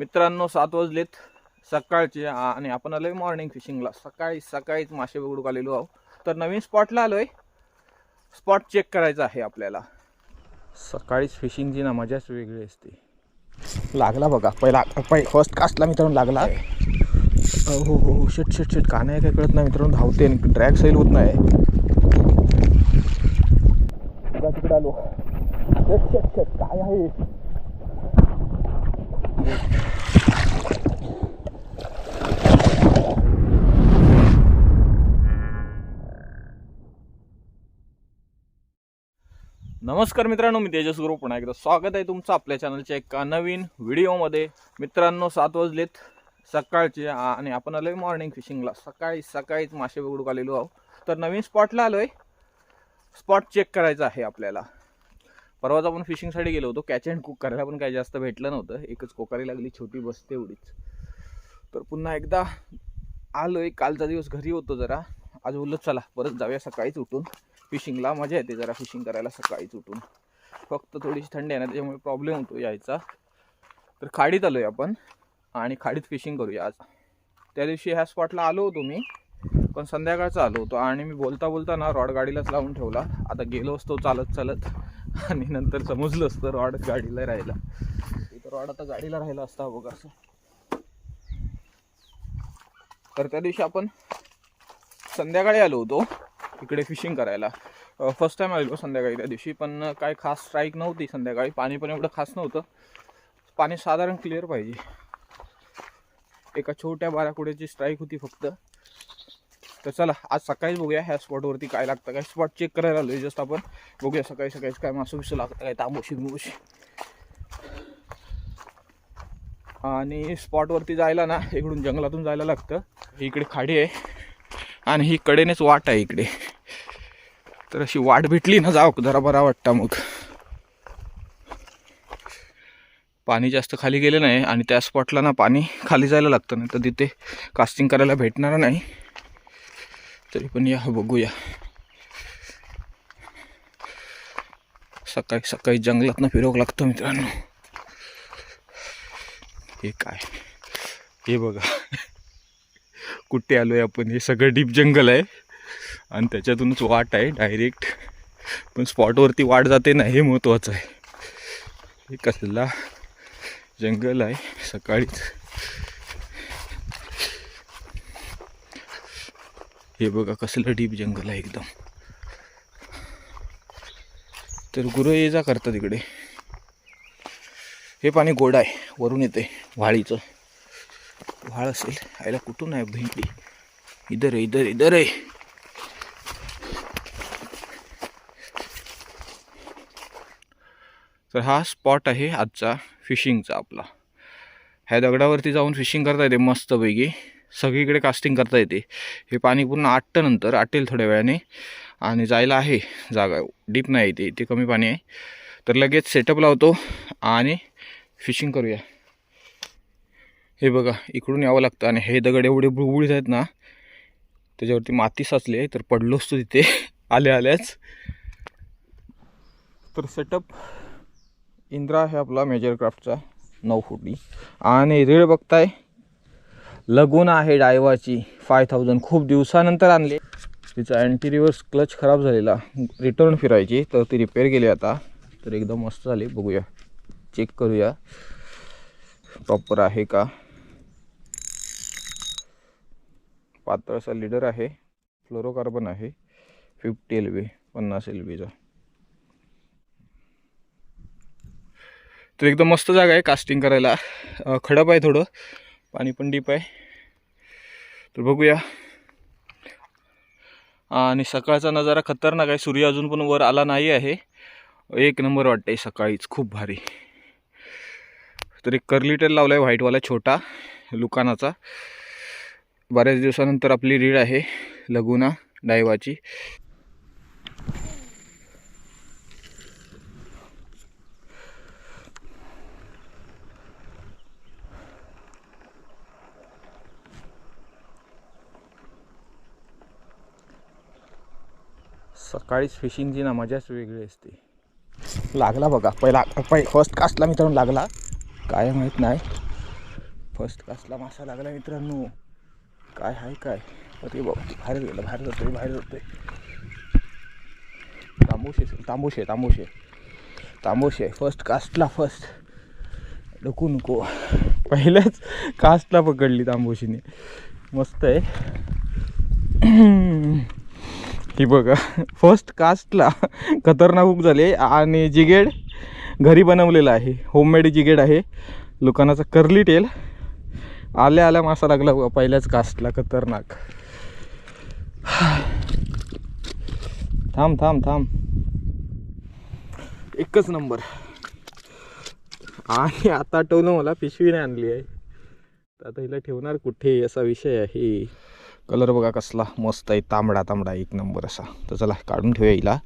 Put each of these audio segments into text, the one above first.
मित्रांनो सात वाजलेत. सकाळचे आणि आपण आलोय मॉर्निंग फिशिंगला सकाळी सकाळीच मासे बघडूक आलेलो आहो तर नवीन स्पॉटला आलोय. स्पॉट चेक करायचा आहे आपल्याला. सकाळीच फिशिंगची ना मजाच वेगळी असते. लागला बघा. पहिला फर्स्ट कास्टला मित्रांनो लागला. हो हो हो. शेट शिट शेट का नाही काय कळत नाही मित्रांनो. धावते ड्रॅग सैल होत नाही. तिकडे आलो. शेट शेट शेट काय आहे? नमस्कार मित्रांनो मी तेजस गुरु. पुन्हा एकदा स्वागत आहे तुमचं आपल्या चॅनलच्या एका नवीन व्हिडिओमध्ये. मित्रांनो सात वाजलेत सकाळचे आणि आपण आलोय मॉर्निंग फिशिंगला सकाळी सकाळीच मासे पकडूक आलेलो आहो तर नवीन स्पॉटला आलोय. स्पॉट चेक करायचा आहे आपल्याला. परवाच आपण फिशिंगसाठी गेलो होतो. कॅच अँड कुक करायला पण काही जास्त भेटलं नव्हतं. एकच कोकारी लागली छोटी बसते एवढीच. तर पुन्हा एकदा आलोय. कालचा दिवस घरी होतो जरा. आज बोललो चला परत जाऊया सकाळीच उठून. फिशिंगला मजा येते जरा फिशिंग करायला सकाळीच उठून फक्त थोडीशी थंडी आहे ना त्याच्यामुळे प्रॉब्लेम होतो यायचा. तर खाडीत आलोय आपण आणि खाडीत फिशिंग करूया आज. त्या दिवशी ह्या स्पॉटला आलो होतो मी पण संध्याकाळचा आलो होतो आणि मी बोलता बोलता ना रॉड गाडीलाच लावून ठेवला. आता गेलो असतो चालत चालत आणि नंतर समजलं असतं रॉड गाडीला राहिला इथं रॉड आता गाडीला राहिला असता बघा असं. तर त्या दिवशी आपण संध्याकाळी आलो होतो. इकडे फिशिंग करायला. फर्स्ट टाईम आलेलो संध्याकाळी त्या दिवशी पण काय खास स्ट्राईक नव्हती संध्याकाळी. पाणी पण एवढं खास नव्हतं. पाणी साधारण क्लिअर पाहिजे. एका छोट्या बाराकुड्याची स्ट्राईक होती फक्त. तर चला आज सकाळीच बघूया ह्या स्पॉटवरती काय लागतं. काय स्पॉट चेक करायला आलो जस्ट आपण. बघूया सकाळी सकाळीच काय मासू बिसू लागतं काय तांबोशी बिंबोशी. आणि स्पॉटवरती जायला ना इकडून जंगलातून जायला लागतं. इकडे खाडी आहे. आणि ही कडेनेच वाट आहे इकडे. तर अशी वाट भेटली ना जाऊ जरा बरा वाटतं मग. पाणी जास्त खाली गेलं नाही आणि त्या स्पॉटला ना पाणी खाली जायला लागतं नाही तर तिथे कास्टिंग करायला भेटणार नाही. तरी पण या बघूया. सकाळी सकाळी जंगलातनं फिरवं लागतं मित्रांनो. हे काय? हे बघा. कुठे आलो आहे आपण? हे सगळं डीप जंगल आहे. आणि त्याच्यातूनच वाट आहे डायरेक्ट. पण स्पॉटवरती वाट जाते ना हे महत्त्वाचं आहे. हे कसला जंगल आहे सकाळीच. हे बघा कसलं डीप जंगल आहे एकदम. तर गुरु ये जा करतात इकडे. हे पाणी गोड आहे वरून येते व्हाळीचं व्हाळ असेल आईला कुठून आहे भेंडी इधर आहे इधर इधर आहे तर हा स्पॉट आहे आजचा फिशिंगचा आपला ह्या दगडावरती जाऊन फिशिंग करता येते मस्तपैकी सगळीकडे कास्टिंग करता येते हे पाणी पूर्ण आटतं आटेल थोड्या वेळाने आणि जायला आहे जागा डीप नाही इथे इथे कमी पाणी आहे तर लगेच सेटअप लावतो आणि फिशिंग करूया हे बघा इकडून यावं लागतं. आणि हे दगड एवढे बुळबुळीत आहेत ना त्याच्यावरती माती साचली आहे तर पडलो असतो तिथे. आल्या आल्याच. तर सेटअप इंद्रा आहे आपला मेजर क्राफ्टचा नऊ फुटी. आणि रेळ बघताय लगून आहे डायवाची फाय थाउजंड खूप दिवसानंतर आणले. तिचा अँटी रिव्हर्स क्लच खराब झालेला. रिटर्न फिरायची तर ती रिपेअर केली आता. तर एकदम मस्त झाली. बघूया. चेक करूया. प्रॉपर आहे का? पातळचा लिडर आहे. फ्लोरोकार्बन आहे. फिफ्टी एल बी पन्नास एल बीचा तर एकदम मस्त जागा आहे कास्टिंग करायला. खडप आहे थोडं. पाणी पण डीप आहे. तर बघूया. आणि सकाळचा नजारा खतरनाक आहे. सूर्य अजून पण वर आला नाही आहे. एक नंबर वाटते सकाळीच. खूप भारी. तर एक करलिटर टेल लावला आहे व्हाईटवाला छोटा लुकानाचा. बऱ्याच दिवसानंतर आपली रीड आहे लगुना डायवाची. सकाळीच फिशिंगची ना मजाच वेगळी असते. लागला बघा पहिला पहि फर्स्ट कास्टला मित्रांनो लागला. काय माहीत नाही. फर्स्ट क्लासला मासा लागला मित्रांनो. काय आहे काय अरे बाबा बाहेर गेलं बाहेर जातोय बाहेर जातोय तांबूशे तांबूशे तांबूशे तांबूशे फर्स्ट कास्टला फर्स्ट नको नको पहिल्याच कास्टला पकडली तांबूशीने मस्त आहे ही बघा फर्स्ट कास्टला खतरनाक हुक झाले आणि जिगेड घरी बनवलेला आहे. होममेड जिगेड आहे. लोकांनाचा करली टेल आल्या आल्या मासा लागला पहिल्याच कास्टला खतरनाक. थांब थांब थांब. एकच नंबर. आणि आता आठवलं मला पिशवी नाही आणली आहे. तर आता हिला ठेवणार कुठे असा विषय आहे. कलर बघा कसला मस्त आहे तांबडा तांबडा एक नंबर असा. तर चला काढून ठेवूया हिला.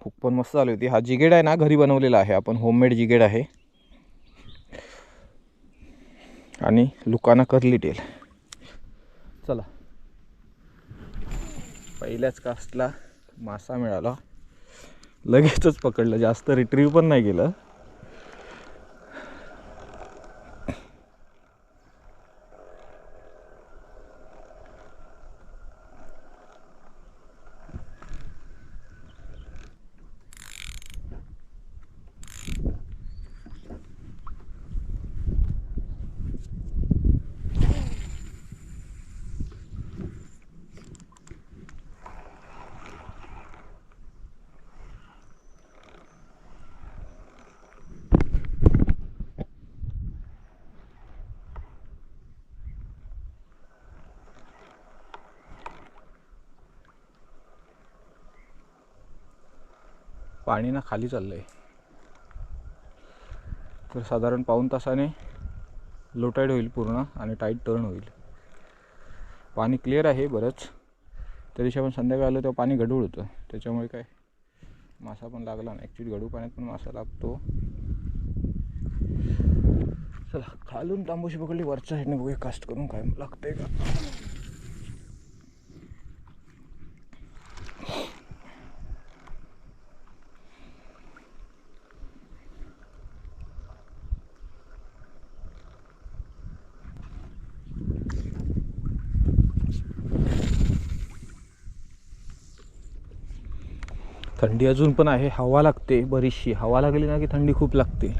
खूप पण मस्त झाली होती. हा जिगेड आहे ना घरी बनवलेला आहे. आपण होममेड जिगेड आहे. आणि लुकाना करली टेल चला. पहिल्याच कास्टला मासा मिळाला. लगेचच पकडलं. जास्त रिट्रीव्ह पण नाही केलं. पाणी ना खाली चाललं आहे तर साधारण पाऊण तासाने लो टाईड होईल पूर्ण आणि टाईट टर्न होईल. पाणी क्लिअर आहे बरंच. त्या दिवशी आपण संध्याकाळी आलो तेव्हा पाणी गढूळ होतं. त्याच्यामुळे काय मासा पण लागला नाही. ॲक्च्युली गढूळ पाण्यात पण मासा लागतो. चला खालून तांबूशी पकडली. वरच्या साईडने बघूया कास्ट करून काय लागतंय का. थंडी अजून पण आहे हवा लागते बरीचशी. हवा लागली ना की थंडी खूप लागते.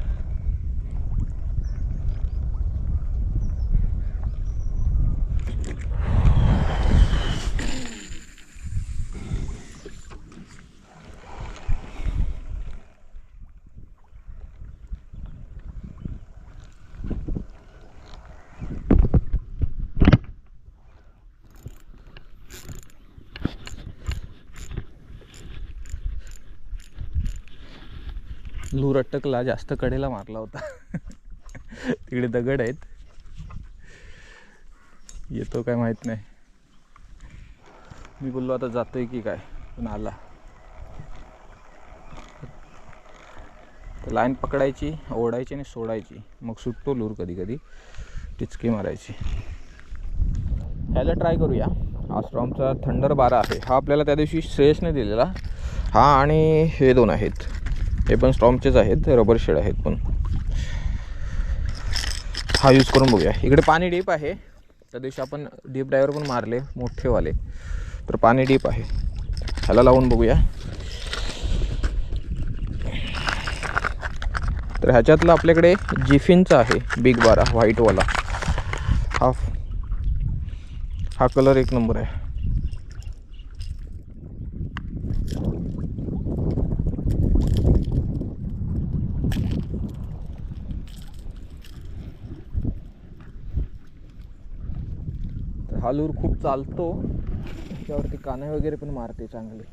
लूर अटकला जास्त कडेला मारला होता. तिकडे दगड आहेत. येतो काय माहीत नाही. मी बोललो आता जातोय की काय? पण आला. लाईन पकडायची ओढायची आणि सोडायची. मग सुटतो लूर कधी कधी. टिचकी मारायची. ह्याला ट्राय करूया. हा स्ट्रॉमचा थंडर बारा आहे. हा आपल्याला त्या दिवशी श्रेयसने दिलेला. हा आणि हे दोन आहेत. हे पण स्ट्रॉमचेच आहेत रबर शेड आहेत पण. हा यूज करून बघूया. इकडे पाणी डीप आहे. त्या दिवशी आपण डीप ड्रायव्हर पण मारले मोठेवाले. तर पाणी डीप आहे. ह्याला लावून बघूया. तर ह्याच्यातलं आपल्याकडे जिफिनचा आहे बिग बारा व्हाईटवाला हा हा कलर एक नंबर आहे. आलूर लूर खूप चालतो. त्याच्यावरती काने वगैरे पण मारते चांगले.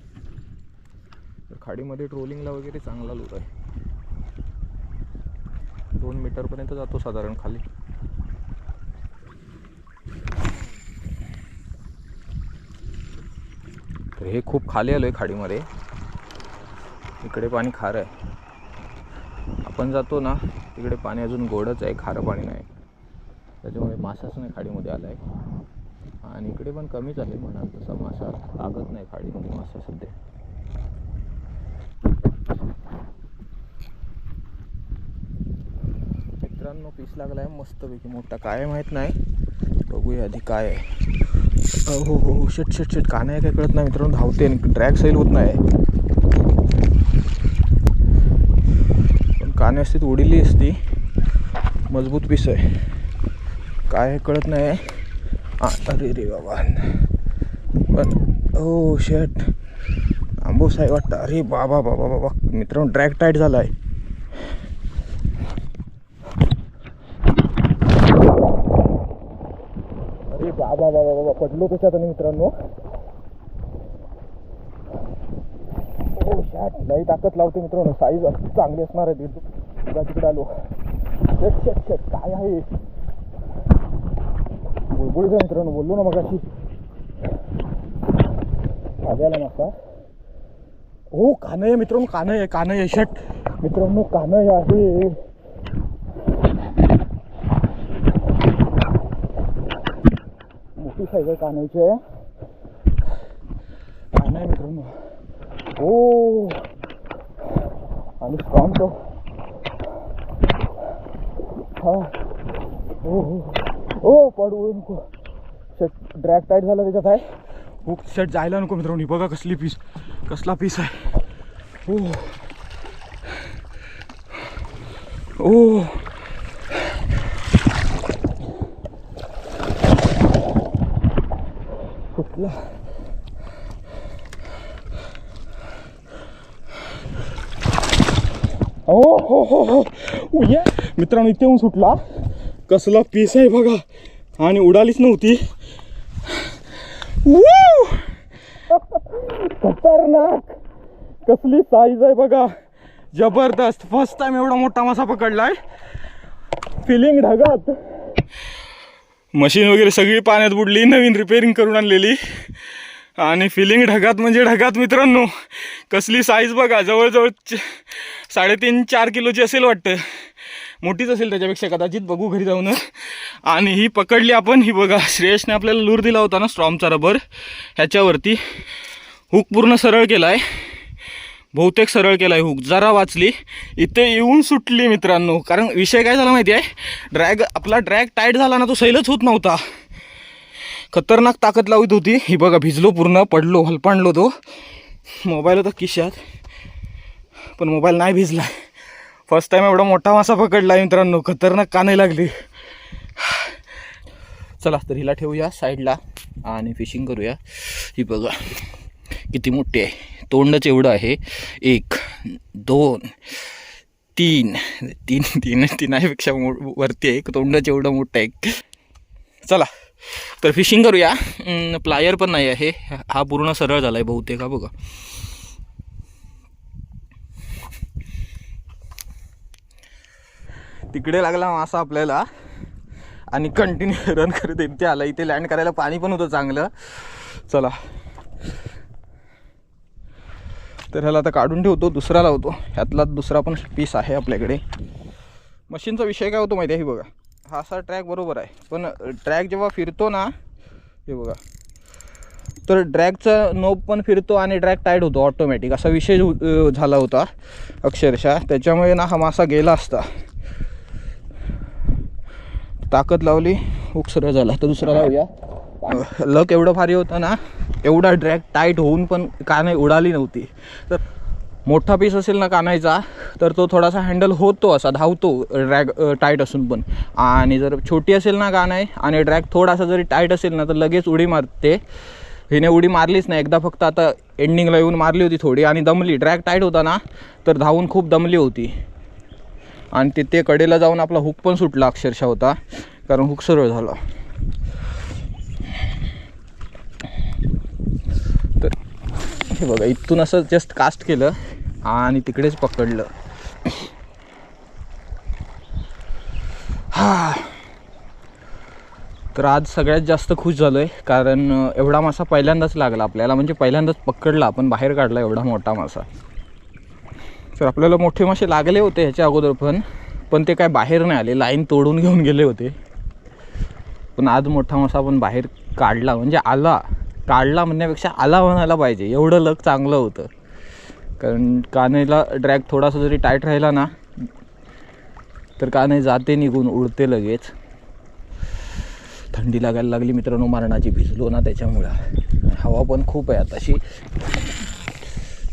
तर खाडीमध्ये ट्रोलिंगला वगैरे चांगला लूर आहे. दोन मीटरपर्यंत जातो साधारण खाली. तर हे खूप खाली आलो आहे खाडीमध्ये. इकडे पाणी खारं आहे. आपण जातो ना तिकडे पाणी अजून गोडच आहे खारं पाणी नाही. त्याच्यामुळे मासाच नाही खाडीमध्ये आला आहे आणि इकडे पण कमीच आहे म्हणाल तसा मासा लागत नाही खाडीमध्ये म्हणजे मासा सध्या. मित्रांनो पीस लागला आहे मस्तपैकी मोठा. काय माहीत नाही. बघूया आधी काय आहे. हो हो हो. शेट शेट शेट. का नाही काय कळत नाही मित्रांनो. धावते आणि ड्रॅग सैल होत नाही. पण काने असते उडीली असती. मजबूत पीस आहे. काय कळत नाही. आहे अरे रे बाबा. पण हो शर्ट आंबूस आहे वाटतं. अरे बाबा बाबा बाबा. मित्रांनो ड्रॅग टाईट झाला आहे अरे बाबा बाबा बाबा. पडलो त्याच्यात मित्रांनो? हो शॅट लई ताकद लावते मित्रांनो. साईज चांगली असणार आहे तिकडे तिकडे आलो. शेट शेट शेट काय आहे? बुळबुळीचं मित्रांनो बोललो ना मग अशी आल्याला मासा हो कानय मित्रांनो कानय आहे कानय आहे शट मित्रांनो कानय आहे मोठी साईज आहे कानायची कानाय मित्रांनो ओ आणि स्ट्रॉंग तो हा हो हो हो पडू नको. शर्ट ड्रॅग टाईट झाला त्याच्यात आहे. हो, हुक शर्ट जायला नको मित्रांनो. बघा कसली पीस कसला पीस आहे. हो ओ. कुठला? हो हो हो. हो मित्रांनो इथे येऊन सुटला. कसला पीस आहे बघा. आणि उडालीच नव्हती. खतरनाक. कसली साईज आहे बघा. जबरदस्त. फर्स्ट टाइम एवढा मोठा मासा पकडलाय. फिलिंग ढगात. मशीन वगैरे सगळी पाण्यात बुडली. नवीन रिपेअरिंग करून आणलेली. आणि फिलिंग ढगात म्हणजे ढगात मित्रांनो कसली साईज बघा. जवळजवळ साडेतीन चार किलोची असेल वाटतं. मोठीच असेल त्याच्यापेक्षा कदाचित बघू घरी जाऊन. आणि ही पकडली आपण. ही बघा श्रेयसने आपल्याला लूर दिला होता ना स्ट्रॉमचा रबर ह्याच्यावरती हुक पूर्ण सरळ केला आहे बहुतेक सरळ केला आहे हुक जरा वाचली. इथे येऊन सुटली मित्रांनो. कारण विषय काय झाला माहिती आहे ड्रॅग आपला ड्रॅग टाईट झाला ना तो सैलच होत नव्हता. खतरनाक ताकद लावित होती. ही बघा भिजलो पूर्ण पडलो हलपांडलो तो. मोबाईल होता खिशात. पण मोबाईल नाही भिजला फर्स्ट टाइम एवढा मोठा मासा पकडला मित्रांनो. खतरनाक का नाही लागली. चला तर हिला ठेवूया साईडला आणि फिशिंग करूया. ही बघा किती मोठी आहे. तोंडच एवढं आहे. एक दोन तीन. तीन तीन तीन मो वरती आहे. तोंडच एवढं मोठं आहे. चला तर फिशिंग करूया. प्लायर पण नाही आहे. हा पूर्ण सरळ झाला आहे बहुतेक हा बघा. तिकडे लागला मासा आपल्याला. आणि कंटिन्यू रन करत इथे आला. इथे लँड करायला पाणी पण होतं चांगलं. चला. तर ह्याला आता काढून ठेवतो. दुसरा लावतो ह्यातला दुसरा पण पीस आहे आपल्याकडे. मशीनचा विषय काय होतो माहिती आहे हे बघा. हा असा ट्रॅक बरोबर आहे. पण ट्रॅक जेव्हा फिरतो ना हे बघा. तर ड्रॅगचा नोब पण फिरतो आणि ड्रॅग टाईट होतो ऑटोमॅटिक असा विषय झाला होता अक्षरशः. त्याच्यामुळे ना हा मासा गेला असता. ताकद लावली. हुक झाला. तर दुसरा लावूया. लक एवढं भारी होतं ना एवढा ड्रॅग टाईट होऊन पण कानाई उडाली नव्हती. तर मोठा पीस असेल ना कानायचा तर तो थोडासा हँडल होतो असा धावतो ड्रॅग टाईट असून पण. आणि जर छोटी असेल ना कानाय आणि ड्रॅग थोडासा जरी टाईट असेल ना तर लगेच उडी मारते. हिने उडी मारलीच नाही. एकदा फक्त आता एंडिंगला येऊन मारली होती थोडी आणि दमली. ड्रॅग टाईट होता ना तर धावून खूप दमली होती. आणि तिथे कडेला जाऊन आपला हुक पण सुटला अक्षरशः होता. कारण हुक सरळ झाला. तर हे बघा इथून असं जस्ट कास्ट केलं आणि तिकडेच पकडलं. हा. तर आज सगळ्यात जास्त खुश झालो आहे कारण एवढा मासा पहिल्यांदाच लागला आपल्याला. म्हणजे पहिल्यांदाच पकडला आपण बाहेर काढला एवढा मोठा मासा. तर आपल्याला मोठे मासे लागले होते ह्याच्या अगोदर पण पण ते काय बाहेर नाही आले. लाईन तोडून घेऊन गेले होते. पण आज मोठा मासा आपण बाहेर काढला म्हणजे आला. काढला म्हणण्यापेक्षा आला म्हणायला पाहिजे. एवढं लक चांगलं होतं. कारण कानेला ड्रॅग थोडासा जरी टाईट राहिला ना तर काने जाते निघून उडते लगेच. थंडी लागायला लागली मित्रांनो मारणाची भिजलो ना त्याच्यामुळं. हवा पण खूप आहे आताशी.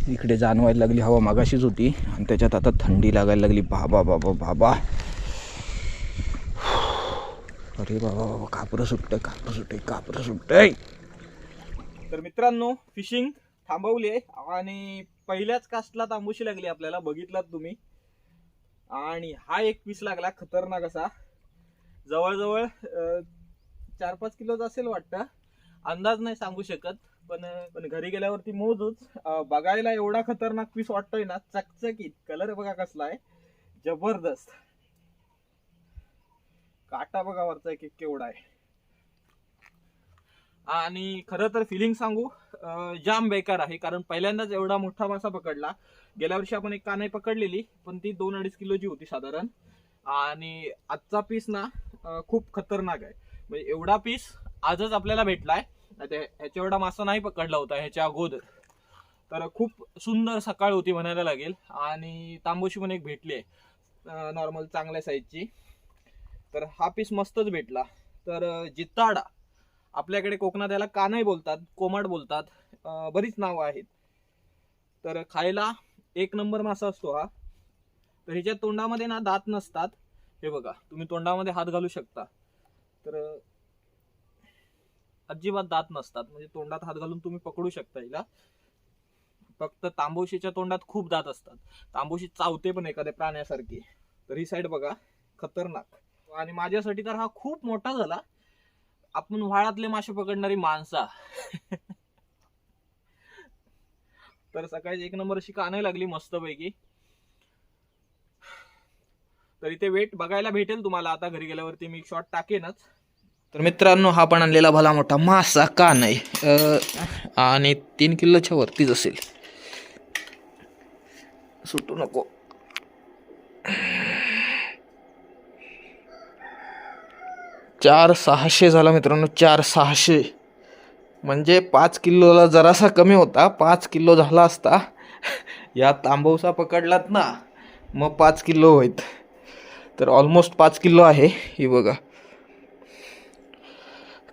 इकडे जाणवायला लागली हवा मागाशीच होती. आणि त्याच्यात आता थंडी लागायला लागली. बाबा बाबा बाबा. अरे बाबा बाबा कापरं सुटतंय कापरं सुटतंय कापरं सुटतंय. तर मित्रांनो फिशिंग थांबवली आहे. आणि पहिल्याच कास्टला तांबूशी लागली आपल्याला. बघितलात तुम्ही. आणि हा एक पीस लागला खतरनाक असा. जवळजवळ चार पाच किलोचा असेल वाटतं. अंदाज नाही सांगू शकत. पण पण घरी गेल्यावरती मोजूच. बघायला एवढा खतरनाक पीस वाटतोय ना चकचकीत. कलर बघा कसला आहे. जबरदस्त. काटा बघा वरचा एक एक केवढा आहे. आणि खरं तर फिलिंग सांगू जाम बेकार आहे. कारण पहिल्यांदाच एवढा मोठा मासा पकडला. गेल्या वर्षी आपण एक कानाई पकडलेली पण ती दोन अडीच किलोची होती साधारण. आणि आजचा पीस ना खूप खतरनाक आहे. म्हणजे एवढा पीस आजच आपल्याला भेटलाय. ह्याच्या एवढा मासा नाही पकडला होता ह्याच्या अगोदर. तर खूप सुंदर सकाळ होती म्हणायला लागेल. आणि तांबोशी पण एक भेटली आहे नॉर्मल चांगल्या साईजची तर हा पीस मस्तच भेटला. तर जित्ताडा जिताडा आपल्याकडे कोकणात याला कानही बोलतात कोमाड बोलतात बरीच नावं आहेत. तर खायला एक नंबर मासा असतो हा. तर ह्याच्या तोंडामध्ये ना दात नसतात. हे बघा तुम्ही तोंडामध्ये हात घालू शकता. तर अजिबात दात नसतात. म्हणजे तोंडात हात घालून तुम्ही पकडू शकता हिला. फक्त तांबोशीच्या तोंडात खूप दात असतात. तांबोशी चावते पण एखाद्या प्राण्यासारखी. तर ही साईड बघा खतरनाक. आणि माझ्यासाठी तर हा खूप मोठा झाला. आपण व्हाळातले मासे पकडणारी माणसा तर सकाळी एक नंबर अशी कानाई लागली मस्तपैकी. तर इथे वेट बघायला भेटेल तुम्हाला. आता घरी गेल्यावरती मी शॉट टाकेनच. तर मित्रांनो हा पण आणलेला भला मोठा मासा का नाही? आणि तीन किलोच्या वरतीच असेल. सुटू नको. चार सहाशे झाला मित्रांनो चार सहाशे. म्हणजे पाच किलोला जरासा कमी होता पाच किलो झाला असता. या तांबवसा पकडलात ना मग पाच किलो होईत. तर ऑलमोस्ट पाच किलो आहे ही बघा.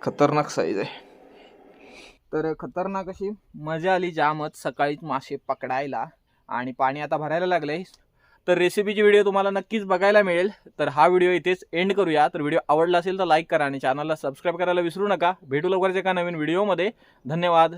खतरनाक साईज आहे. तर खतरनाक अशी मजा आली जामच सकाळीच मासे पकडायला आणि पाणी आता भरायला लागलंय. तर रेसिपीची व्हिडिओ तुम्हाला नक्कीच बघायला मिळेल. तर हा व्हिडिओ इथेच एंड करूया. तर व्हिडिओ आवडला असेल तर लाईक करा आणि चॅनलला सबस्क्राईब करायला विसरू नका. भेटू लवकरच एका नवीन व्हिडिओमध्ये धन्यवाद.